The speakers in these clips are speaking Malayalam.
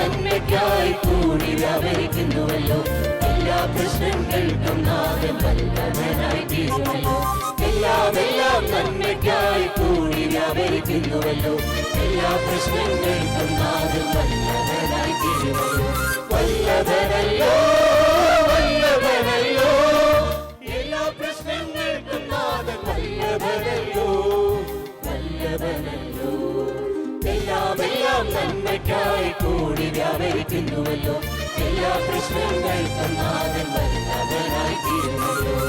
നന്മയ്ക്കായി കൂടി അവരിക്കുന്നുവല്ലോ എല്ലാ പ്രശ്നങ്ങൾക്കും നാഥൻ വല്ലവനായി തീരുമല്ലോ എല്ലാം എല്ലാം നന്മയ്ക്കായി കൂടി വ്യാപരിക്കുന്നുവല്ലോ. എല്ലാ പ്രശ്നങ്ങൾക്കും നാഥൻ വല്ലവനായി തീരുമല്ലോ വല്ലവനല്ലോ വല്ലവനല്ലോ എല്ലാ പ്രശ്നങ്ങൾക്കും നാഥൻ വല്ലവനല്ലോ വല്ലവനല്ലോ എല്ലാം നന്മയ്ക്കായി കൂടി വ്യാപരിക്കുന്നുവല്ലോ. എല്ലാ പ്രശ്നങ്ങൾക്കും നാഥൻ വല്ലഭനായി തീരുമല്ലോ.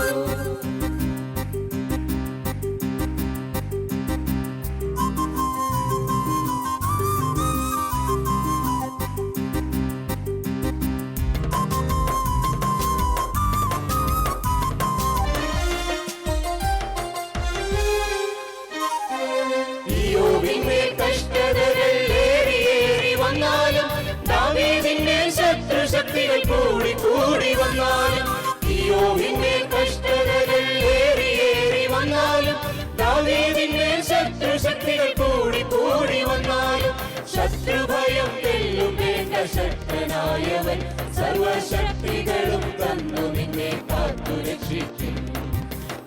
തെല്ലും വേണ്ട ശക്തനായവൻ സർവശക്തികളും തന്നു നിന്നെ കാത്തു രക്ഷിക്കും.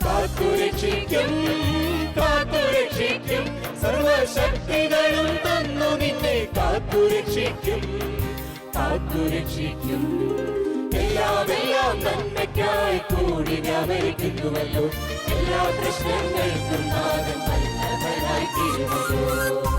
കാത്തുരക്ഷിക്കും കാത്തുരക്ഷിക്കും സർവശക്തികളും തന്നു നിന്നെ കാത്തുരക്ഷിക്കും കാത്തുരക്ഷിക്കും രക്ഷിക്കും. എല്ലാമെല്ലാം നന്മയ്ക്കായി കൂടി വ്യാപരിക്കുന്നുവല്ലോ. എല്ലാ പ്രശ്നങ്ങൾക്കും നാദം നല്ലവനായി തീരുമല്ലോ.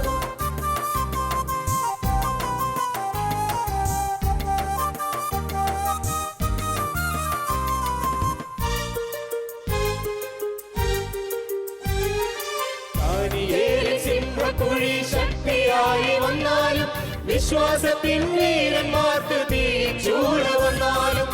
സിംഹക്കുഴി ശക്തിയായി വന്നാലും വിശ്വാസത്തിൻ വീരന്മാർക്ക് തീച്ചൂള വന്നാലും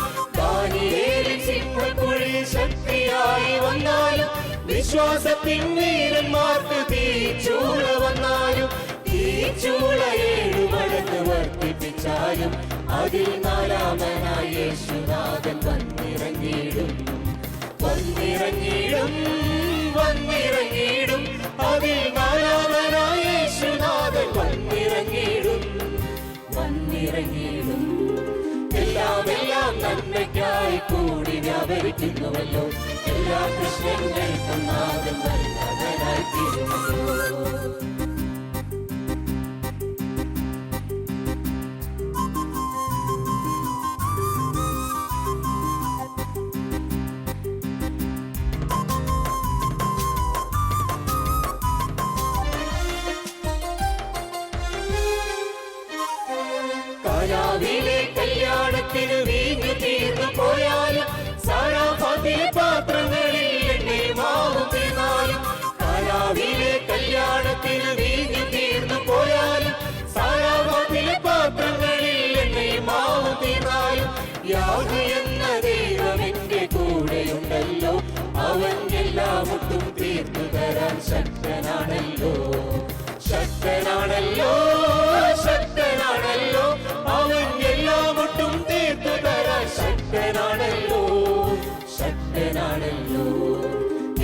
സിംഹക്കുഴി ശക്തിയായി വന്നാലും വിശ്വാസത്തിൻ വീരന്മാർക്ക് തീച്ചൂള വന്നാലും തീച്ചൂള ഏഴു മടങ്ങ് വർദ്ധിപ്പിച്ചാലും അതിൽ നാലാമനായ വ്യാപരിക്കുന്നുവല്ലോ എല്ലാ പ്രശ്നങ്ങൾക്കും നാദം വല്ലഭനായി തീരുമല്ലോ കല്യാണത്തിന് സാരാഭാത്തിലെ പാത്രങ്ങളിൽ എണ്ണയും മാവും തീർന്നാലും കാരാവിലെ കല്യാണത്തിന് വീഞ്ഞു തീർന്നു പോയാലും സാരാഭാത്തിലെ പാത്രങ്ങളിൽ എണ്ണയും മാവും തീർന്നാലും യാഹു എന്ന ദൈവമെന്റെ കൂടെയുണ്ടല്ലോ. അവൻ എല്ലാമൊട്ടും തീർന്നു തരാൻ ശക്തനാണല്ലോ ശക്തനാണല്ലോ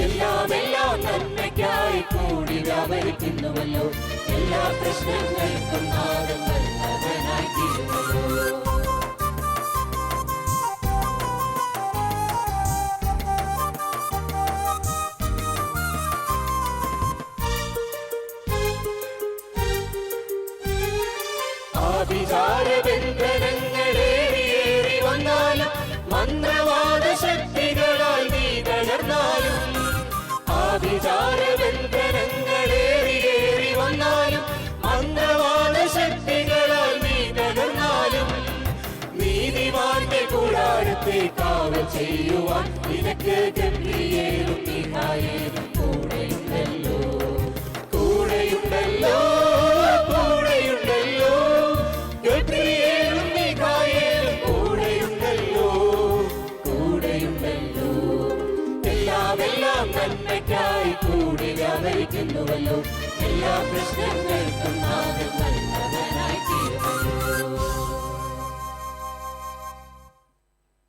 എല്ലാം എല്ലാം നന്മയ്ക്കായി കൂടി വ്യാപരിക്കുന്നുവല്ലോ എല്ലാ പ്രശ്നങ്ങൾക്കും നാദം വല്ലവനായി തീരുമല്ലോ. ആഭിചാര ചെയ്യുവാൻ നിനക്ക് ഗംഭീരും നിഹായേരും കൂടെയുണ്ടല്ലോ. കൂടെയുണ്ടല്ലോ. കൂടെയുണ്ടല്ലോ. ഗബ്രിയേലും എല്ലാ പ്രശ്നങ്ങൾക്കും നാഥൻ നല്ലവനായി തീരുമല്ലോ